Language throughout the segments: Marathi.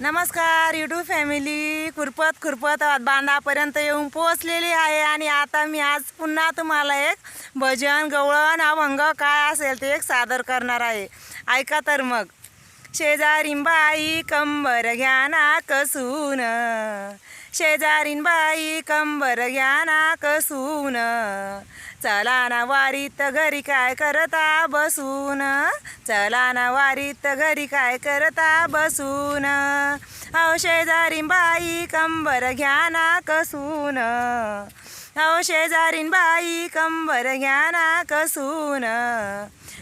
नमस्कार यूट्यूब फॅमिली खुरपत खुरपत बांधापर्यंत येऊन पोचलेली आहे आणि आता मी आज पुन्हा तुम्हाला एक भजन गवळण अभंग काय असेल ते एक सादर करणार आहे. ऐका तर मग. शेजारी बाई कंबर घ्या ना कसून शेजारीन बाई कंबर घ्या ना कसून. चला ना वारीत घरी काय करता बसून. चला ना वारीत घरी काय करता बसून. अहो शेजारीन बाई कंबर घ्या ना कसून. अहो शेजारीन बाई कंबर घ्या ना कसून.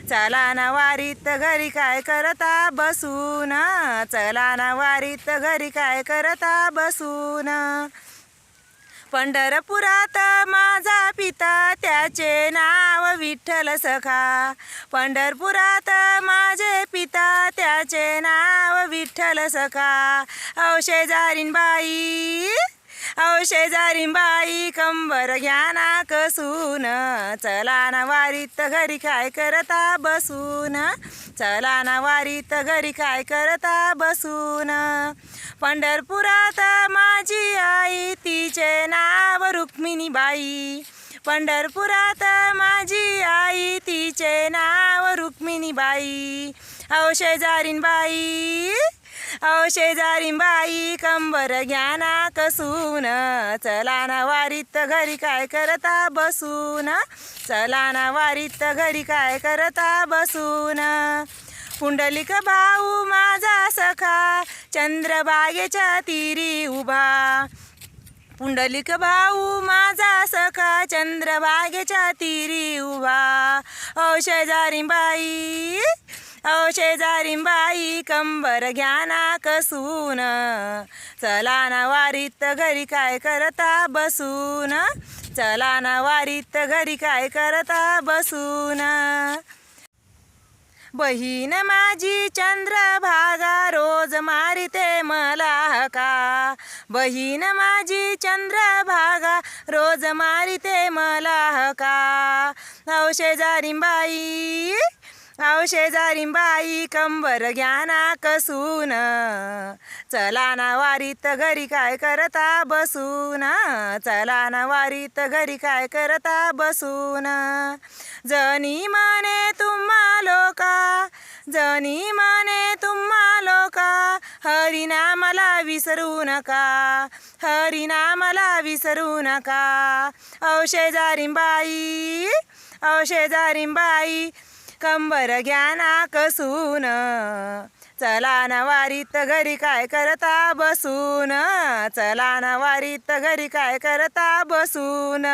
चला ना वारीत घरी काय करता बसून? चला ना वारीत घरी काय करता बसून? पंढरपुरात माझा पिता त्याचे नाव विठ्ठल सखा. पंढरपुरात माझे पिता त्याचे नाव विठ्ठल सखा. औ बाई शेजारी शेजारीन बाई कंबर घ्या ना कसून चला ना वारीत घरी काय करता बसून. चला ना वारीत घरी काय करता बसून. पंढरपुरात माझी आई तिचे नाव रुक्मिणी बाई पंढरपुरात माझी आई तिचे नाव रुक्मिणी बाई औ शेजारीन बाई औ शेजारीन बाई कंबर घ्या ना कसून चला ना वारीत घरी काय करता बसून. चला ना वारीत घरी काय करता बसून. पुंडलिक भाऊ माझा सखा चंद्रबागेच्या तिरी उभा. पुंडलिक भाऊ माझा सखा चंद्रबागेच्या तिरी उभा. औ बाई शेजारी बाई कंबर घ्या ना कसून. चला ना वारीत घरी काय करता बसून. चला ना वारीत घरी काय करता बसून. बहीण माझी चंद्रभागा रोज मारिते मला हका. बहीण माझी चंद्रभागा रोज मारिते मला हका. औ बाई औ शेजारी बाई कंबर घ्या ना कसून. चला ना वारीत घरी काय करता बसून. चला ना वारीत घरी काय करता बसून. जनी माने तुम्हा लोका. जनी माने तुम्हा लोका. हरिनामाला विसरू नका. हरिनामाला विसरू नका. औ शेजारी बाई औ बाई. कंबर घ्या ना कसून चला ना वारीत घरी काय करता बसून. चला ना वारीत घरी काय करता बसून.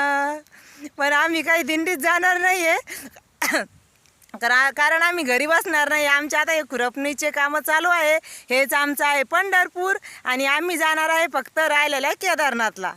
पण आम्ही काही दिंडीत जाणार नाही आहे करा कारण आम्ही घरी बसणार नाही. आमचे आता हे खुरपणीचे कामं चालू आहे. हेच आमचं आहे पंढरपूर आणि आम्ही जाणार आहे फक्त राहिलेल्या केदारनाथला.